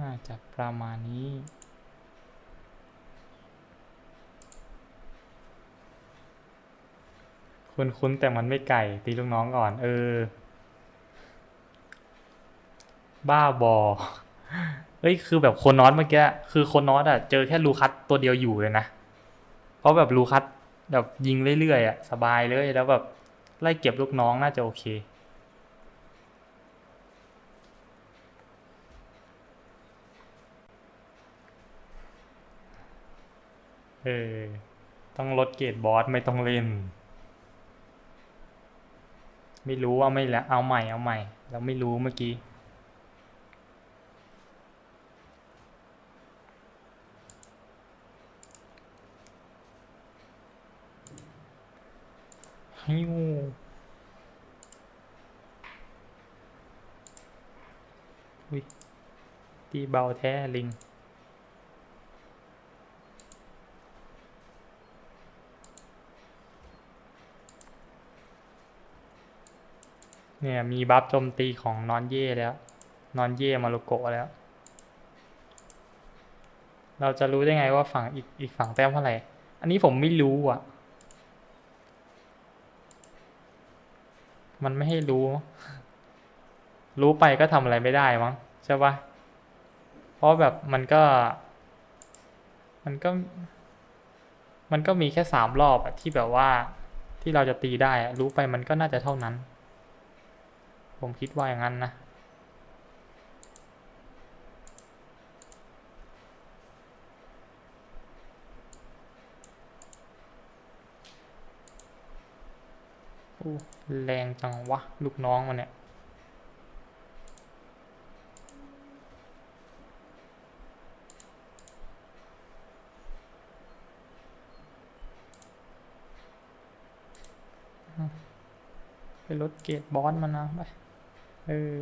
น่าจะประมาณนี้ คุ้นๆแต่มันไม่ไก่ตีลูกน้องก่อน เออ บ้าบอเอ้ยคือแบบคนนอตเมื่อกี้คือคนนอตอะเจอแค่ลูคัสตัวเดียวอยู่เลยนะ เพราะแบบลูคัสแบบยิงเรื่อยๆอะสบายเลยแล้วแบบไล่เก็บลูกน้องน่าจะโอเค เออ ต้องลดเกรดบอสไม่ต้องเล่น ไม่รู้เอาไม่แล้วเอาใหม่เอาใหม่ เราไม่รู้เมื่อกี้ ฮิวอุ้ยตีเบาแท้ลิง เนี่ยมีบัฟโจมตีของนอนเย่แล้ว นอนเย่มารุโกะแล้ว เราจะรู้ได้ไงว่าฝั่งอีกอีกฝั่งแต้มเท่าไหร่ อันนี้ผมไม่รู้อะ มันไม่ให้รู้ รู้ไปก็ทำอะไรไม่ได้มั้งใช่ปะเพราะแบบมันก็ มันก็ มันก็มีแค่สามรอบอะที่แบบว่าที่เราจะตีได้ รู้ไปมันก็น่าจะเท่านั้น ผมคิดว่าอย่างนั้นนะโอ้แรงจังวะ ลูกน้องมันเนี่ย ไปลดเกรดบอสมันนะไป เออ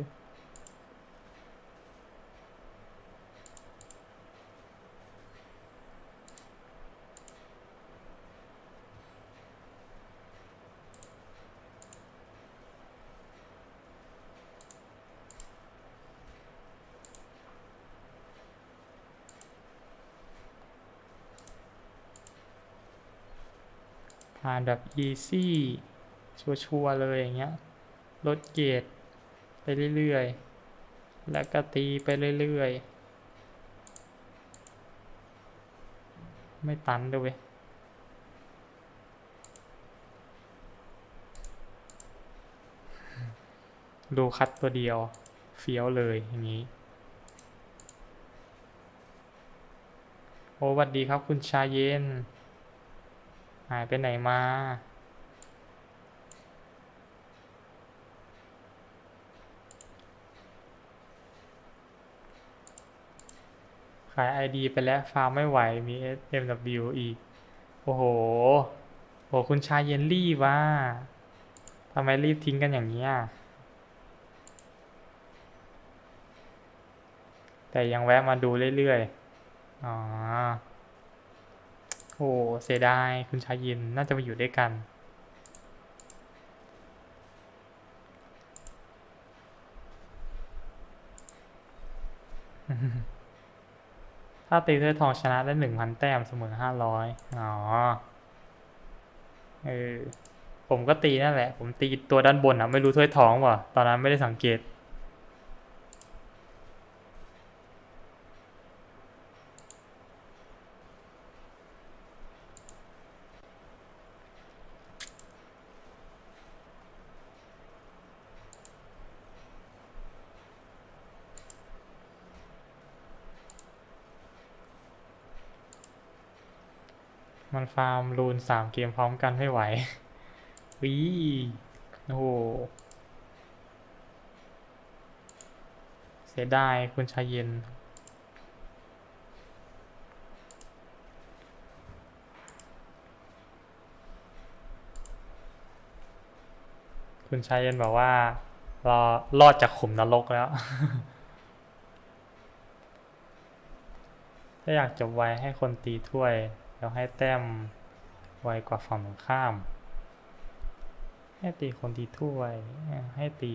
ผ่านแบบ easy ชัวร์ๆเลยอย่างเงี้ย ลดเกรด ไปเรื่อยๆ แล้วก็ตีไปเรื่อยๆ ไม่ตันด้วยเวยดูคัดตัวเดียวเฟี้ยวเลยอย่างนี้ โอ้สวัสดีครับคุณชาเย็น หายไปไหนมา ขาย ID ไปแล้วฟาร์มไม่ไหวมี SMW อีก โอ้โหโหคุณชายเยนรีบว่าทำไมรีบทิ้งกันอย่างนี้แต่ยังแวะมาดูเรื่อยๆ อ๋อโอ้เสียดายคุณชายเย็นน่าจะมาอยู่ด้วยกัน ถ้าตีถ้วยทองชนะได้หนึ่งพันแต้มเสมอห้าร้อยอ๋อ เออ ผมก็ตีนั่นแหละ ผมตีตัวด้านบนอะ ไม่รู้ถ้วยทองว่ะ ตอนนั้นไม่ได้สังเกต มันฟาร์มรูนสามเกมพร้อมกันไม่ไหววิโอ้โหเสียดายคุณชายเย็น คุณชายเย็นบอกว่า รอรอดจากขุมนรกแล้ว ถ้าอยากจบไวให้คนตีถ้วย แล้วให้แต้มไวกว่าฝั่งตรงข้าม ให้ตีคนตีถ้วยให้ตี